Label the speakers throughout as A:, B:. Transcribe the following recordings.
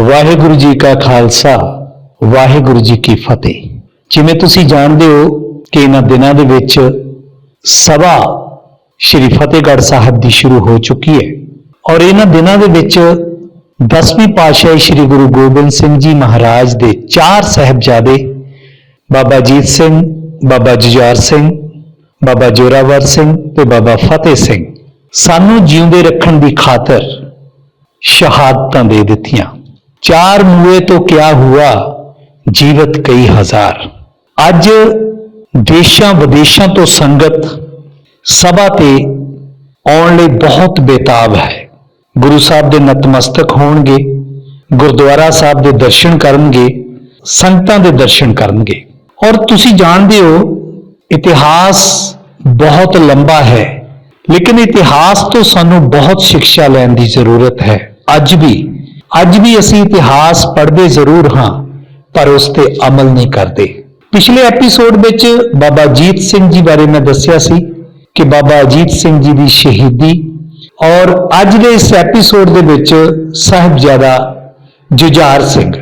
A: ਵਾਹਿਗੁਰੂ ਜੀ ਕਾ ਖਾਲਸਾ, ਵਾਹਿਗੁਰੂ ਜੀ ਕੀ ਫਤਿਹ। ਜਿਵੇਂ ਤੁਸੀਂ ਜਾਣਦੇ ਹੋ ਕਿ ਇਹਨਾਂ ਦਿਨਾਂ ਦੇ ਵਿੱਚ ਸਭਾ ਸ਼੍ਰੀ ਫਤਿਹਗੜ੍ਹ ਸਾਹਿਬ ਦੀ ਸ਼ੁਰੂ ਹੋ ਚੁੱਕੀ ਹੈ। ਔਰ ਇਹਨਾਂ ਦਿਨਾਂ ਦੇ ਵਿੱਚ 10ਵੀਂ ਪਾਤਸ਼ਾਹੀ ਸ਼੍ਰੀ ਗੁਰੂ ਗੋਬਿੰਦ ਸਿੰਘ ਜੀ ਮਹਾਰਾਜ ਦੇ ਚਾਰ ਸਹਿਬਜ਼ਾਦੇ, ਬਾਬਾ ਜੀਤ ਸਿੰਘ, ਬਾਬਾ ਜੁਝਾਰ ਸਿੰਘ, ਬਾਬਾ ਜੋਰਾਵਰ ਸਿੰਘ ਤੇ ਬਾਬਾ ਫਤਿਹ ਸਿੰਘ। ਸਾਨੂੰ ਜਿਉਂਦੇ ਰੱਖਣ ਦੀ ਖਾਤਰ ਸ਼ਹਾਦਤਾਂ ਦੇ ਦਿੱਤੀਆਂ। ਚਾਰ ਮੂਏ ਤੋਂ ਕਿਆ ਹੁਆ, ਜੀਵਤ ਕਈ ਹਜ਼ਾਰ। ਅੱਜ ਦੇਸ਼ਾਂ ਵਿਦੇਸ਼ਾਂ ਤੋਂ ਸੰਗਤ ਸਭਾ ਤੇ ਆਉਣ ਲਈ ਬਹੁਤ ਬੇਤਾਬ ਹੈ। ਗੁਰੂ ਸਾਹਿਬ ਦੇ ਨਤਮਸਤਕ ਹੋਣਗੇ, ਗੁਰਦੁਆਰਾ ਸਾਹਿਬ ਦੇ ਦਰਸ਼ਨ ਕਰਨਗੇ, ਸੰਗਤਾਂ ਦੇ ਦਰਸ਼ਨ ਕਰਨਗੇ। ਔਰ ਤੁਸੀਂ ਜਾਣਦੇ ਹੋ, ਇਤਿਹਾਸ ਬਹੁਤ ਲੰਬਾ ਹੈ, ਲੇਕਿਨ ਇਤਿਹਾਸ ਤੋਂ ਸਾਨੂੰ ਬਹੁਤ ਸਿੱਖਿਆ ਲੈਣ ਦੀ ਜ਼ਰੂਰਤ ਹੈ। ਅੱਜ ਵੀ ਅੱਜ ਵੀ ਅਸੀਂ ਇਤਿਹਾਸ ਪੜ੍ਹਦੇ ਜ਼ਰੂਰ ਹਾਂ, ਪਰ ਉਸ ਤੇ ਅਮਲ ਨਹੀਂ ਕਰਦੇ। ਪਿਛਲੇ ਐਪੀਸੋਡ ਵਿੱਚ ਬਾਬਾ ਅਜੀਤ ਸਿੰਘ ਜੀ ਬਾਰੇ ਮੈਂ ਦੱਸਿਆ ਸੀ ਕਿ ਬਾਬਾ ਅਜੀਤ ਸਿੰਘ ਜੀ ਦੀ ਸ਼ਹੀਦੀ ਔਰ ਅੱਜ ਦੇ ਇਸ ਐਪੀਸੋਡ ਦੇ ਵਿੱਚ ਸਾਹਿਬਜ਼ਾਦਾ ਜੁਝਾਰ ਸਿੰਘ,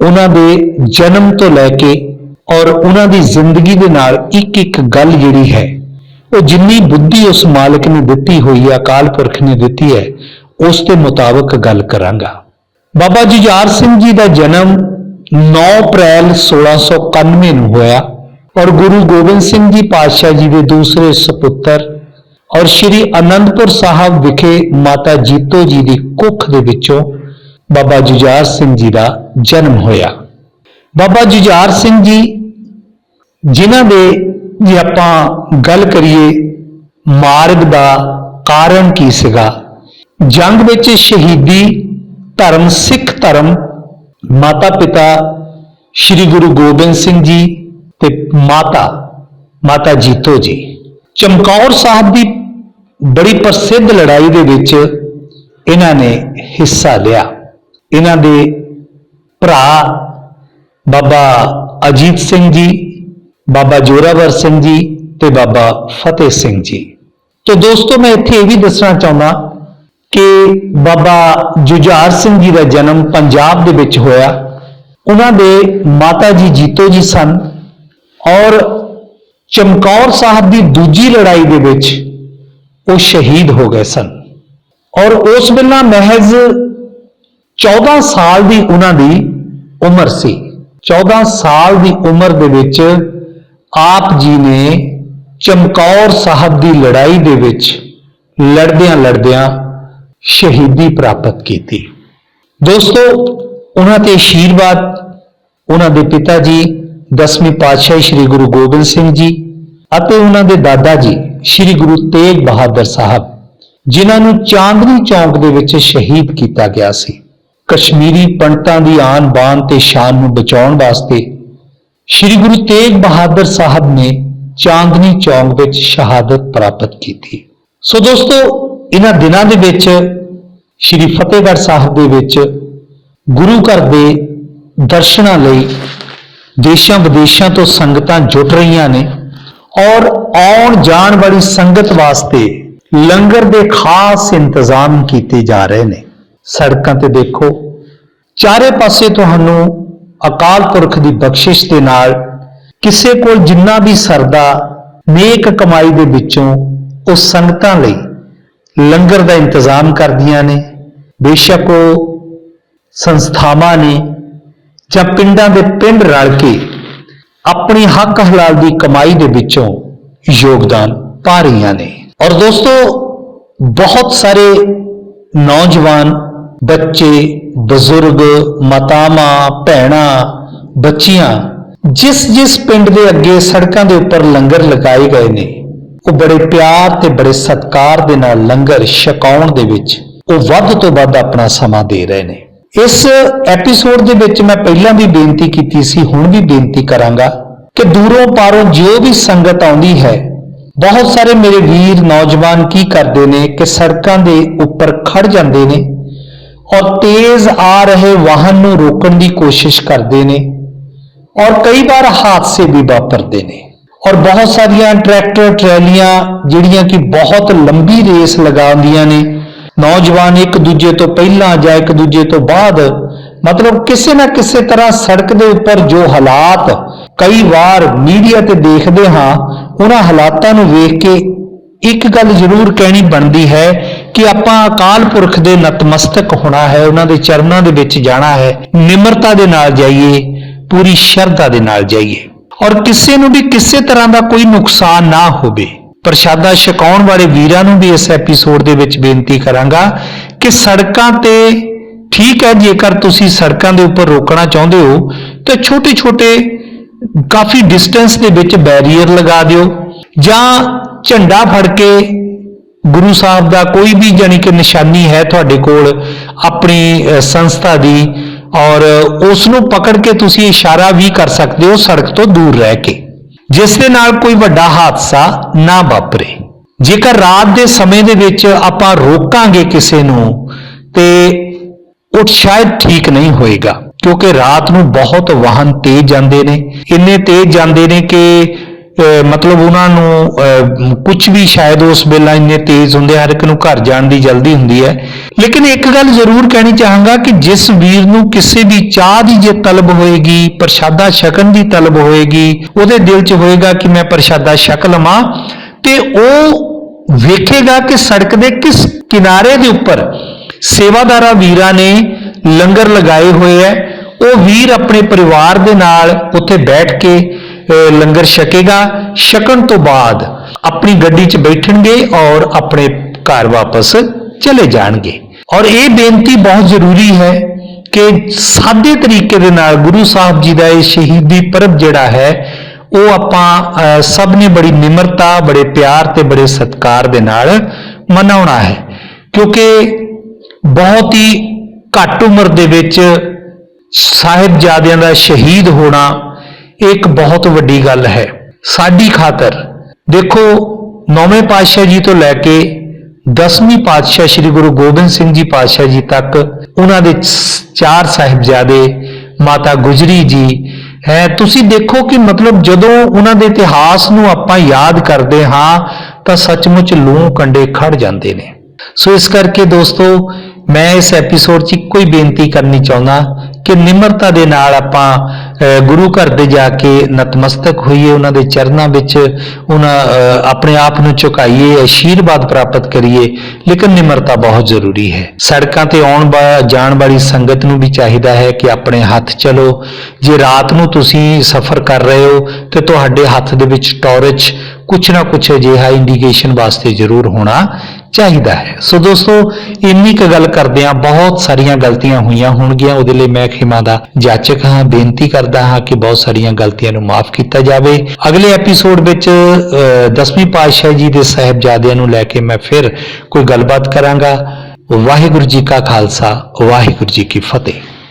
A: ਉਹਨਾਂ ਦੇ ਜਨਮ ਤੋਂ ਲੈ ਕੇ ਔਰ ਉਹਨਾਂ ਦੀ ਜ਼ਿੰਦਗੀ ਦੇ ਨਾਲ ਇੱਕ ਇੱਕ ਗੱਲ ਜਿਹੜੀ ਹੈ, ਉਹ ਜਿੰਨੀ ਬੁੱਧੀ ਉਸ ਮਾਲਕ ਨੇ ਦਿੱਤੀ ਹੋਈ ਹੈ ਅਕਾਲ ਪੁਰਖ ਨੇ ਦਿੱਤੀ ਹੈ, ਉਸ ਦੇ ਮੁਤਾਬਕ ਗੱਲ ਕਰਾਂਗਾ। ਬਾਬਾ ਜੁਝਾਰ ਸਿੰਘ ਜੀ ਦਾ ਜਨਮ 9 ਅਪ੍ਰੈਲ 1691 ਨੂੰ ਹੋਇਆ ਔਰ ਗੁਰੂ ਗੋਬਿੰਦ ਸਿੰਘ ਜੀ ਪਾਤਸ਼ਾਹ ਜੀ ਦੇ ਦੂਸਰੇ ਸੁਪੁੱਤਰ ਔਰ ਸ੍ਰੀ ਅਨੰਦਪੁਰ ਸਾਹਿਬ ਵਿਖੇ ਮਾਤਾ ਜੀਤੋ ਜੀ ਦੀ ਕੁੱਖ ਦੇ ਵਿੱਚੋਂ ਬਾਬਾ ਜੁਝਾਰ ਸਿੰਘ ਜੀ ਦਾ ਜਨਮ ਹੋਇਆ। ਬਾਬਾ ਜੁਝਾਰ ਸਿੰਘ ਜੀ, ਜਿਨ੍ਹਾਂ ਦੇ ਜੇ ਆਪਾਂ ਗੱਲ ਕਰੀਏ ਮਾਰਗ ਦਾ ਕਾਰਨ ਕੀ ਸੀਗਾ, ਜੰਗ ਵਿੱਚ ਸ਼ਹੀਦੀ ਧਰਮ, ਸਿੱਖ ਧਰਮ, ਮਾਤਾ ਪਿਤਾ, ਸ੍ਰੀ ਗੁਰੂ ਗੋਬਿੰਦ ਸਿੰਘ ਜੀ ਤੇ ਮਾਤਾ ਮਾਤਾ ਜੀਤੋ ਜੀ। ਚਮਕੌਰ ਸਾਹਿਬ ਦੀ ਬੜੀ ਪ੍ਰਸਿੱਧ ਲੜਾਈ ਦੇ ਵਿੱਚ ਇਹਨਾਂ ਨੇ ਹਿੱਸਾ ਲਿਆ। ਇਹਨਾਂ ਦੇ ਭਰਾ ਬਾਬਾ ਅਜੀਤ ਸਿੰਘ ਜੀ, ਬਾਬਾ ਜੋਰਾਵਰ ਸਿੰਘ ਜੀ ਤੇ ਬਾਬਾ ਫਤਿਹ ਸਿੰਘ ਜੀ। ਤੋ ਦੋਸਤੋ, ਮੈਂ ਇੱਥੇ ਇਹ ਵੀ ਦੱਸਣਾ ਚਾਹੁੰਦਾ ਕਿ ਬਾਬਾ ਜੁਝਾਰ ਸਿੰਘ ਜੀ ਦਾ ਜਨਮ ਪੰਜਾਬ ਦੇ ਵਿੱਚ ਹੋਇਆ। ਉਹਨਾਂ ਦੇ ਮਾਤਾ ਜੀ ਜੀਤੋ ਜੀ ਸਨ ਔਰ ਚਮਕੌਰ ਸਾਹਿਬ ਦੀ ਦੂਜੀ ਲੜਾਈ ਦੇ ਵਿੱਚ ਉਹ ਸ਼ਹੀਦ ਹੋ ਗਏ ਸਨ। ਔਰ ਉਸ ਵੇਲੇ ਮਹਿਜ਼ 14 ਸਾਲ ਦੀ ਉਹਨਾਂ ਦੀ ਉਮਰ ਸੀ। 14 ਸਾਲ ਦੀ ਉਮਰ ਦੇ ਵਿੱਚ ਆਪ ਜੀ ਨੇ ਚਮਕੌਰ ਸਾਹਿਬ ਦੀ ਲੜਾਈ ਦੇ ਵਿੱਚ ਲੜਦਿਆਂ ਲੜਦਿਆਂ ਸ਼ਹੀਦੀ ਪ੍ਰਾਪਤ ਕੀਤੀ। ਦੋਸਤੋ, ਉਹਨਾਂ ਤੇ ਆਸ਼ੀਰਵਾਦ ਉਹਨਾਂ ਦੇ ਪਿਤਾ ਜੀ, ਦਸਵੇਂ ਪਾਤਸ਼ਾਹ ਸ੍ਰੀ ਗੁਰੂ ਗੋਬਿੰਦ ਸਿੰਘ ਜੀ ਅਤੇ ਉਹਨਾਂ ਦੇ ਦਾਦਾ ਜੀ, ਸ੍ਰੀ ਗੁਰੂ ਤੇਗ ਬਹਾਦਰ ਸਾਹਿਬ, ਜਿਨ੍ਹਾਂ ਨੂੰ ਚਾਂਦਨੀ ਚੌਂਕ ਦੇ ਵਿੱਚ ਸ਼ਹੀਦ ਕੀਤਾ ਗਿਆ ਸੀ। ਕਸ਼ਮੀਰੀ ਪੰਡਤਾਂ ਦੀ ਆਨ ਬਾਨ ਤੇ ਸ਼ਾਨ ਨੂੰ ਬਚਾਉਣ ਵਾਸਤੇ ਸ੍ਰੀ ਗੁਰੂ ਤੇਗ ਬਹਾਦਰ ਸਾਹਿਬ ਨੇ ਚਾਂਦਨੀ ਚੌਂਕ ਵਿੱਚ ਸ਼ਹਾਦਤ ਪ੍ਰਾਪਤ ਕੀਤੀ। ਸੋ ਦੋਸਤੋ ਇਹਨਾਂ ਦਿਨਾਂ ਦੇ ਵਿੱਚ ਸ੍ਰੀ ਫਤਿਹਗੜ੍ਹ ਸਾਹਿਬ ਦੇ ਵਿੱਚ ਗੁਰੂ ਘਰ ਦੇ ਦਰਸ਼ਨਾਂ ਲਈ ਦੇਸ਼ਾਂ ਵਿਦੇਸ਼ਾਂ ਤੋਂ ਸੰਗਤਾਂ ਜੁਟ ਰਹੀਆਂ ਨੇ ਔਰ ਆਉਣ ਜਾਣ ਵਾਲੀ ਸੰਗਤ ਵਾਸਤੇ ਲੰਗਰ ਦੇ ਖਾਸ ਇੰਤਜ਼ਾਮ ਕੀਤੇ ਜਾ ਰਹੇ ਨੇ। ਸੜਕਾਂ ਤੇ ਦੇਖੋ, ਚਾਰੇ ਪਾਸੇ ਤੁਹਾਨੂੰ ਅਕਾਲ ਪੁਰਖ ਦੀ ਬਖਸ਼ਿਸ਼ ਦੇ ਨਾਲ ਕਿਸੇ ਕੋਲ ਜਿੰਨਾ ਵੀ ਸਰਦਾ ਨੇਕ ਕਮਾਈ ਦੇ ਵਿੱਚੋਂ ਉਹ ਸੰਗਤਾਂ ਲਈ ਲੰਗਰ ਦਾ ਇੰਤਜ਼ਾਮ ਕਰਦੀਆਂ ਨੇ, ਬੇਸ਼ੱਕ ਉਹ ਸੰਸਥਾਵਾਂ ਨੇ ਜਾਂ ਪਿੰਡਾਂ ਦੇ ਪਿੰਡ ਰਲ ਕੇ ਆਪਣੀ ਹੱਕ ਹਲਾਲ ਦੀ ਕਮਾਈ ਦੇ ਵਿੱਚੋਂ ਯੋਗਦਾਨ ਪਾ ਰਹੀਆਂ ਨੇ। ਔਰ ਦੋਸਤੋ, ਬਹੁਤ ਸਾਰੇ ਨੌਜਵਾਨ ਬੱਚੇ, ਬਜ਼ੁਰਗ, ਮਾਤਾਵਾਂ, ਭੈਣਾਂ, ਬੱਚੀਆਂ ਜਿਸ ਜਿਸ ਪਿੰਡ ਦੇ ਅੱਗੇ ਸੜਕਾਂ ਦੇ ਉੱਪਰ ਲੰਗਰ ਲਗਾਏ ਗਏ ਨੇ ਉਹ ਬੜੇ ਪਿਆਰ ਤੇ ਬੜੇ ਸਤਿਕਾਰ ਦੇ ਨਾਲ ਲੰਗਰ ਛਕਾਉਣ ਦੇ ਵਿੱਚ ਉਹ ਵੱਧ ਤੋਂ ਵੱਧ ਆਪਣਾ ਸਮਾਂ ਦੇ ਰਹੇ ਨੇ। ਇਸ ਐਪੀਸੋਡ ਦੇ ਵਿੱਚ ਮੈਂ ਪਹਿਲਾਂ ਵੀ ਬੇਨਤੀ ਕੀਤੀ ਸੀ, ਹੁਣ ਵੀ ਬੇਨਤੀ ਕਰਾਂਗਾ ਕਿ ਦੂਰੋਂ ਪਾਰੋਂ ਜੋ ਵੀ ਸੰਗਤ ਆਉਂਦੀ ਹੈ, ਬਹੁਤ ਸਾਰੇ ਮੇਰੇ ਵੀਰ ਨੌਜਵਾਨ ਕੀ ਕਰਦੇ ਨੇ ਕਿ ਸੜਕਾਂ ਦੇ ਉੱਪਰ ਖੜ ਜਾਂਦੇ ਨੇ ਔਰ ਤੇਜ਼ ਆ ਰਹੇ ਵਾਹਨ ਨੂੰ ਰੋਕਣ ਦੀ ਕੋਸ਼ਿਸ਼ ਕਰਦੇ ਨੇ ਔਰ ਕਈ ਵਾਰ ਹਾਦਸੇ ਵੀ ਵਾਪਰਦੇ ਨੇ। ਔਰ ਬਹੁਤ ਸਾਰੀਆਂ ਟਰੈਕਟਰ, ਟਰੈਲੀਆਂ ਜਿਹੜੀਆਂ ਕਿ ਬਹੁਤ ਲੰਬੀ ਰੇਸ ਲਗਾਉਂਦੀਆਂ ਨੇ। ਨੌਜਵਾਨ ਇੱਕ ਦੂਜੇ ਤੋਂ ਪਹਿਲਾਂ ਜਾਂ ਇੱਕ ਦੂਜੇ ਤੋਂ ਬਾਅਦ, ਮਤਲਬ ਕਿਸੇ ਨਾ ਕਿਸੇ ਤਰ੍ਹਾਂ ਸੜਕ ਦੇ ਉੱਪਰ ਜੋ ਹਾਲਾਤ ਕਈ ਵਾਰ ਮੀਡੀਆ ਤੇ ਦੇਖਦੇ ਹਾਂ, ਉਹਨਾਂ ਹਾਲਾਤਾਂ ਨੂੰ ਵੇਖ ਕੇ ਇੱਕ ਗੱਲ ਜ਼ਰੂਰ ਕਹਿਣੀ ਬਣਦੀ ਹੈ ਕਿ ਆਪਾਂ ਅਕਾਲ ਪੁਰਖ ਦੇ ਨਤਮਸਤਕ ਹੋਣਾ ਹੈ, ਉਹਨਾਂ ਦੇ ਚਰਨਾਂ ਦੇ ਵਿੱਚ ਜਾਣਾ ਹੈ। ਨਿਮਰਤਾ ਦੇ ਨਾਲ ਜਾਈਏ, ਪੂਰੀ ਸ਼ਰਧਾ ਦੇ ਨਾਲ ਜਾਈਏ। ਔਰ ਕਿਸੇ ਨੂੰ ਵੀ ਕਿਸੇ ਤਰ੍ਹਾਂ ਦਾ ਕੋਈ ਨੁਕਸਾਨ ਨਾ ਹੋਵੇ। ਪ੍ਰਸ਼ਾਦਾ ਛਕਾਉਣ ਵਾਲੇ ਵੀਰਾਂ ਨੂੰ ਵੀ ਇਸ ਐਪੀਸੋਡ ਦੇ ਵਿੱਚ ਬੇਨਤੀ ਕਰਾਂਗਾ ਕਿ ਸੜਕਾਂ ਤੇ ਠੀਕ ਹੈ, ਜੇਕਰ ਤੁਸੀਂ ਸੜਕਾਂ ਦੇ ਉੱਪਰ ਰੋਕਣਾ ਚਾਹੁੰਦੇ ਹੋ, ਤਾਂ ਛੋਟੇ-ਛੋਟੇ ਕਾਫੀ ਡਿਸਟੈਂਸ ਦੇ ਵਿੱਚ ਬੈਰੀਅਰ ਲਗਾ ਦਿਓ ਜਾਂ ਝੰਡਾ ਫੜ ਕੇ ਗੁਰੂ ਸਾਹਿਬ ਦਾ ਕੋਈ ਵੀ ਜਾਨੀ ਕਿ ਨਿਸ਼ਾਨੀ ਹੈ ਤੁਹਾਡੇ ਕੋਲ ਆਪਣੀ ਸੰਸਥਾ ਦੀ ਔਰ ਉਸ ਨੂੰ ਪਕੜ ਕੇ ਤੁਸੀਂ ਇਸ਼ਾਰਾ ਵੀ ਕਰ ਸਕਦੇ ਹੋ ਸੜਕ ਤੋਂ ਦੂਰ ਰਹਿ ਕੇ। ਜਿਸ ਦੇ ਨਾਲ ਕੋਈ ਵੱਡਾ ਹਾਦਸਾ ਨਾ ਵਾਪਰੇ। ਜੇਕਰ ਰਾਤ ਦੇ ਸਮੇਂ ਦੇ ਵਿੱਚ ਆਪਾਂ ਰੋਕਾਂਗੇ ਕਿਸੇ ਨੂੰ, ਤੇ ਉਹ ਸ਼ਾਇਦ ਠੀਕ ਨਹੀਂ ਹੋਏਗਾ। ਕਿਉਂਕਿ ਰਾਤ ਨੂੰ ਬਹੁਤ ਵਾਹਨ ਤੇਜ਼ ਜਾਂਦੇ ਨੇ। ਇੰਨੇ ਤੇਜ਼ ਜਾਂਦੇ ਨੇ ਕਿ ਮਤਲਬ ਉਹਨਾਂ ਨੂੰ ਕੁਝ ਵੀ ਸ਼ਾਇਦ ਉਸ ਵੇਲਾ ਇੰਨੇ ਤੇਜ਼ ਹੁੰਦੇ, ਹਰ ਇੱਕ ਨੂੰ ਘਰ ਜਾਣ ਦੀ ਜਲਦੀ ਹੁੰਦੀ ਹੈ। ਲੇਕਿਨ ਇੱਕ ਗੱਲ ਜ਼ਰੂਰ ਕਹਿਣੀ ਚਾਹਾਂਗਾ ਕਿ ਜਿਸ ਵੀਰ ਨੂੰ ਕਿਸੇ ਵੀ ਚਾਹ ਦੀ ਜੇ ਤਲਬ ਹੋਏਗੀ, ਪ੍ਰਸ਼ਾਦਾ ਛਕਣ ਦੀ ਤਲਬ ਹੋਏਗੀ, ਉਹਦੇ ਦਿਲ 'ਚ ਹੋਏਗਾ ਕਿ ਮੈਂ ਪ੍ਰਸ਼ਾਦਾ ਛਕ ਲਵਾਂ, ਤੇ ਉਹ ਵੇਖੇਗਾ ਕਿ ਸੜਕ ਦੇ ਕਿਸ ਕਿਨਾਰੇ ਦੇ ਉੱਪਰ ਸੇਵਾਦਾਰਾ ਵੀਰਾਂ ਨੇ ਲੰਗਰ ਲਗਾਏ ਹੋਏ ਹੈ। ਉਹ ਵੀਰ ਆਪਣੇ ਪਰਿਵਾਰ ਦੇ ਨਾਲ ਉੱਥੇ ਬੈਠ ਕੇ ਲੰਗਰ ਛਕੇਗਾ। ਛਕਣ ਤੋਂ ਬਾਅਦ ਆਪਣੀ ਗੱਡੀ 'ਚ ਬੈਠਣਗੇ ਔਰ ਆਪਣੇ ਘਰ ਵਾਪਸ ਚਲੇ ਜਾਣਗੇ। ਔਰ ਇਹ ਬੇਨਤੀ ਬਹੁਤ ਜ਼ਰੂਰੀ ਹੈ ਕਿ ਸਾਦੇ ਤਰੀਕੇ ਦੇ ਨਾਲ ਗੁਰੂ ਸਾਹਿਬ ਜੀ ਦਾ ਇਹ ਸ਼ਹੀਦੀ ਪਰਬ ਜਿਹੜਾ ਹੈ, ਉਹ ਆਪਾਂ ਸਭ ਨੇ ਬੜੀ ਨਿਮਰਤਾ, ਬੜੇ ਪਿਆਰ ਤੇ ਬੜੇ ਸਤਿਕਾਰ ਦੇ ਨਾਲ ਮਨਾਉਣਾ ਹੈ। ਕਿਉਂਕਿ ਬਹੁਤ ਹੀ ਘੱਟ ਉਮਰ ਦੇ ਵਿੱਚ ਸਾਹਿਬਜ਼ਾਦਿਆਂ ਦਾ ਸ਼ਹੀਦ ਹੋਣਾ ਇਹ ਇੱਕ ਬਹੁਤ ਵੱਡੀ ਗੱਲ ਹੈ। ਸਾਡੀ ਖਾਤਰ ਦੇਖੋ, ਨੌਵੇਂ ਪਾਤਸ਼ਾਹ ਜੀ ਤੋਂ ਲੈ ਕੇ 10ਵੀਂ ਪਾਤਸ਼ਾਹ ਸ੍ਰੀ ਗੁਰੂ ਗੋਬਿੰਦ ਸਿੰਘ ਜੀ ਪਾਤਸ਼ਾਹ ਜੀ ਤੱਕ ਉਹਨਾਂ ਦੇ ਚਾਰ ਸਾਹਿਬਜ਼ਾਦੇ ਮਾਤਾ ਗੁਜਰੀ ਜੀ, ਹੈ, ਤੁਸੀਂ ਦੇਖੋ ਕਿ ਮਤਲਬ ਜਦੋਂ ਉਹਨਾਂ ਦੇ ਇਤਿਹਾਸ ਨੂੰ ਆਪਾਂ ਯਾਦ ਕਰਦੇ ਹਾਂ, ਤਾਂ ਸੱਚਮੁੱਚ ਲੂੰ ਕੰਡੇ ਖੜ ਜਾਂਦੇ ਨੇ। ਸੋ ਇਸ ਕਰਕੇ ਦੋਸਤੋ, ਮੈਂ ਇਸ ਐਪੀਸੋਡ 'ਚ ਇੱਕੋ ਹੀ ਬੇਨਤੀ ਕਰਨੀ ਚਾਹੁੰਦਾ ਕਿ ਨਿਮਰਤਾ ਦੇ ਨਾਲ ਆਪਾਂ ਗੁਰੂ ਘਰ ਦੇ ਜਾ ਕੇ ਨਤਮਸਤਕ ਹੋਈਏ, ਉਹਨਾਂ ਦੇ ਚਰਨਾਂ ਵਿੱਚ ਉਹਨਾਂ ਆਪਣੇ ਆਪ ਨੂੰ ਝੁਕਾਈਏ ਆਸ਼ੀਰਵਾਦ ਪ੍ਰਾਪਤ ਕਰੀਏ, ਲੇਕਿਨ ਨਿਮਰਤਾ ਬਹੁਤ ਜ਼ਰੂਰੀ ਹੈ। ਸੜਕਾਂ ਤੇ ਆਉਣ ਵਾ- ਜਾਣ ਵਾਲੀ ਸੰਗਤ ਨੂੰ ਵੀ ਚਾਹੀਦਾ ਹੈ ਕਿ ਆਪਣੇ ਹੱਥ ਚਲੋ। ਜੇ ਰਾਤ ਨੂੰ ਤੁਸੀਂ ਸਫ਼ਰ ਕਰ ਰਹੇ ਹੋ, ਤੇ ਤੁਹਾਡੇ ਹੱਥ ਦੇ ਵਿੱਚ ਟਾਰਚ ਕੁਛ ਨਾ ਕੁਛ ਅਜਿਹਾ ਇੰਡੀਕੇਸ਼ਨ ਵਾਸਤੇ ਜ਼ਰੂਰ ਹੋਣਾ ਚਾਹੀਦਾ ਹੈ। ਸੋ ਦੋਸਤੋ ਇੰਨੀ ਕੁ ਗੱਲ ਕਰਦੇ ਆ ਬਹੁਤ ਸਾਰੀਆਂ ਗਲਤੀਆਂ ਹੋਈਆਂ ਹੋਣਗੀਆਂ। ਉਹਦੇ ਲਈ ਮੈਂ ਖਿਮਾ ਦਾ ਜਾਚਕ ਹਾਂ। ਬੇਨਤੀ ਕਰਦਾ ਹਾਂ ਕਿ ਬਹੁਤ ਸਾਰੀਆਂ ਗਲਤੀਆਂ ਨੂੰ ਮਾਫ ਕੀਤਾ ਜਾਵੇ। ਅਗਲੇ ਐਪੀਸੋਡ ਵਿੱਚ ਅਹ, ਦਸਵੀਂ ਪਾਤਸ਼ਾਹ ਜੀ ਦੇ ਸਾਹਿਬਜ਼ਾਦਿਆਂ ਨੂੰ ਲੈ ਕੇ ਮੈਂ ਫਿਰ ਕੋਈ ਗੱਲਬਾਤ ਕਰਾਂਗਾ। ਵਾਹਿਗੁਰੂ ਜੀ ਕਾ ਖਾਲਸਾ ਵਾਹਿਗੁਰੂ ਜੀ ਕੀ ਫਤਿਹ।